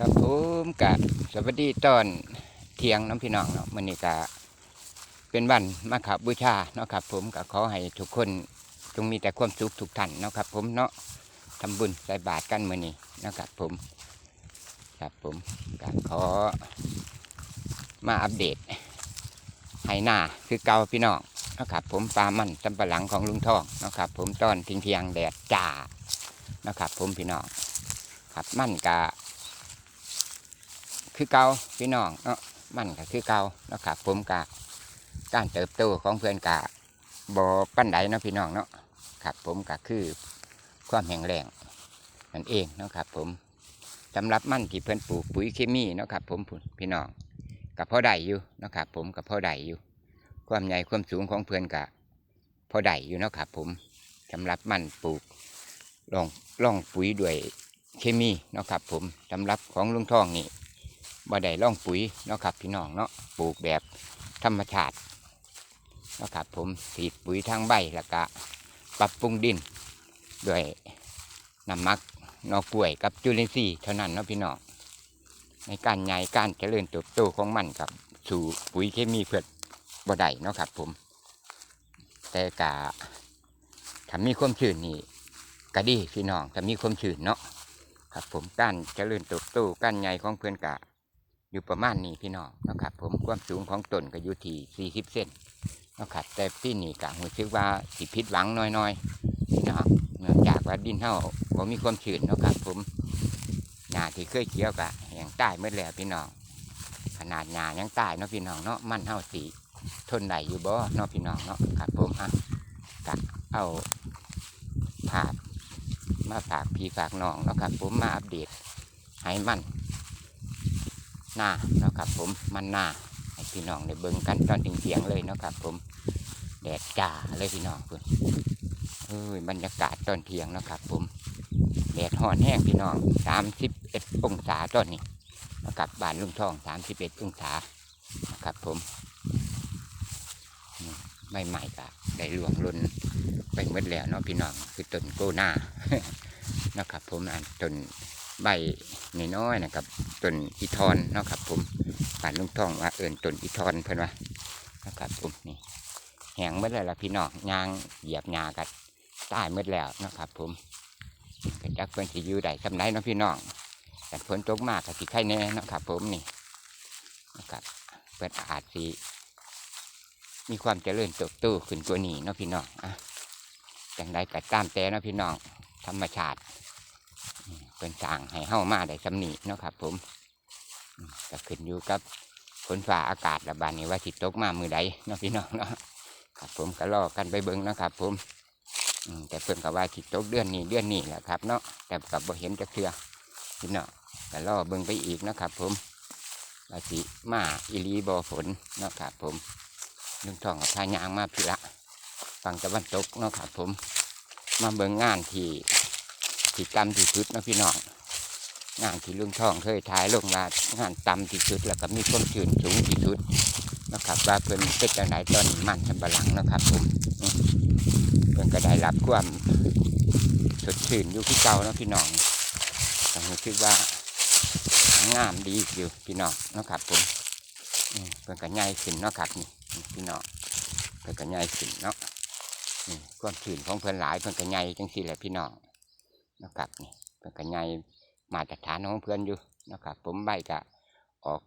ครับผมกับสวัสดีตอนเที่ยงน้องพี่น้องเนาะมื้อนี้ก็เป็นวันมาขับบูชาเนาะครับ ผมก็ขอให้ทุกคนจงมีแต่ความสุขทุกท่านเนาะครับ ผมเนาะทำบุญใส่บาตรกันมือนี้เนาะครับผม ครับผมก็ขอมาอัปเดตให้หน้าคือเกาพี่น้องเนาะครับผมปลามันตำปะหลังของลุงทองเนาะครับผมตอนทิ้งเทียงแดดจ้าเนาะครับผมพี่น้องครับมันกะ คือเก่าพี่น้องเนาะมันก็คือเก่าเนาะครับผมกะการเติบโตของเพื่อนกะบอปั้นใดเนาะพี่น้องเนาะครับผมก็คือความแข็งแรงนั่นเองเนาะครับผมสำหรับมันที่เพื่อนปลูกปุ๋ยเคมีเนาะครับผมพี่น้องกับพ่อใดอยู่เนาะครับผมกับพ่อใดอยู่ ความใหญ่ความสูงของเพื่อนกะพ่อใดอยู่เนาะครับผมสำหรับมันปลูกลองล่องปุ๋ยด้วยเคมีเนาะครับผมสำหรับของลุงทองนี่ บ่ได้ล่องปุ๋ยเนาะครับพี่น้องเนาะปลูกแบบธรรมชาติเนาะครับผมฉีดปุ๋ยทางใบแล้วก็ปรับปรุงดินด้วยน้ำมักนอกล้วยกับจุลินทรีย์เท่านั้นเนาะพี่น้องในการใหญ่การเจริญเติบโตของมันกับ สู่ปุ๋ยเคมีเพื่อบ่ได้เนาะครับผม แต่กะถ้ามีความชื้นนี่ก็ดีพี่น้องถ้ามีความชื้นเนาะครับผมการเจริญเติบโตการใหญ่ของเพื่อนกะ อยู่ประมาณนี้พี่น้องนะครับ ผมความสูงของต้นก็อยู่ที่40เซนนะครับแต่ที่นี่กะหูซึกว่าสิพิษหวังน้อยๆพี่น้องเนื่องจากว่าดินเท่าผมมีความชื้นนะครับ ผมหญ้าที่เคยเกี่ยวกะแห้งใต้เมื่อแล้วพี่น้องขนาดหญ้ายังใต้เนาะพี่น้องเนาะมันเท่าสีทนได้อยู่บ่เนาะพี่น้องเนาะครับผมอะกะเอาภาพมาฝากพี่ฝากน้องเนาะครับผมมาอัปเดตให้มัน หน้าเนาะครับผมมันหน้าให้พี่น้องได้เบิ่งกันตอนเที่ยงเลยเนาะครับผมแดดจ้าเลยพี่น้องคุณเอ้ยบรรยากาศตอนเที่ยงเนาะครับผมแดดห่อนแห้งพี่น้องสามสิบเอ็ดองศาตอนนี้นะครับบ้านลุงทองสามสิบเอ็ดองศานะครับผมไม่ใหม่ๆก็ได้หลวงลุนไปหมดแล้วเนาะพี่น้องคือต้นโกหน้านะครับผมอันต้น ใบน้อยๆนะครับต้นอีทอนเนาะครับ ผมป่านลุงทองว่าเอิญต้นอีทอนเพื่อนว่านะครับผมนี่แหงเมื่อไรล่ะพี่น้องยางเหยียบยากัดตายเมื่อแล้วนะครับ ผมก็จักเพื่อนสิอยู่ได้สำไรเนาะพี่น้องแต่ฝนตกมากก็สิไข่แน่เนาะครับ ผมนี่นะครับเพื่อนอาจสิมีความเจริญเติบโตขึ้นกว่านี้เนาะพี่น้องอะจังใดก็ตามแต่เนาะพี่น้องธรรมชาติ เป็นสร้างให้เฮ้ามาได้สำนีเนาะครับ ผมก็ขึ้นอยู่กับฝนฟ้าอากาศระบาดนี้ว่าสิตกมามือใดเนาะพี่น้องเนาะครับ ผมก็รอกันไปเบิ้งนะครับ ผมแต่เพิ่นก็ว่าสิตกเดือนนี้เดือนนี้แหละครับ เนาะแต่กับบ่เห็นจะเทือพี่น้องก็รอเบิ้งไปอีกนะครับ ผมว่าสิมาอีหลีบ่ฝนเนาะครับ ผมลุงทองกับพายางมาพี่ละฝั่งตะวันตกเนาะครับ ผม มาเบิ้งงานที่ ที่ต่ำที่สุดนะพี่น้องงานที่ลุงทองเคยถ่ายลงมางานต่ำที่สุดแล้วก็มีความชื้นสูงที่สุดนะครับว่าเพิ่นเป็นจังไดตอนมันสำปะหลังนะครับผมเพิ่นก็ได้รับความสดชื่นอยู่ที่เก่านะพี่น้องผมคิดว่างามดีอยู่พี่น้องนะครับผมเพิ่นก็ใหญ่ขึ้นนะครับนี่นี่พี่น้องเพิ่นก็ใหญ่ขึ้นเนาะนี่ความชื้นของเพิ่นหลายเพิ่นก็ใหญ่จังซี่แหละพี่น้อง นะครับนี่เป็นกันใหญ่มาตรฐานของเพื่อนอยู่นะครับ ผมใบกะออก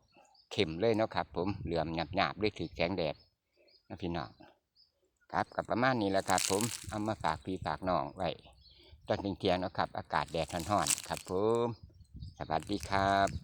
เข็มเลยนะครับ ผมเหลื่อมหยาบหยาบด้วยถือแสงแดดนะพี่น้องครับกับประมาณนี้แหละครับ ผมเอามาฝากพี่ฝากน้องไว้ตอนเที่ยงนะครับ อากาศแดดร้อนๆครับ ผม สวัสดีครับ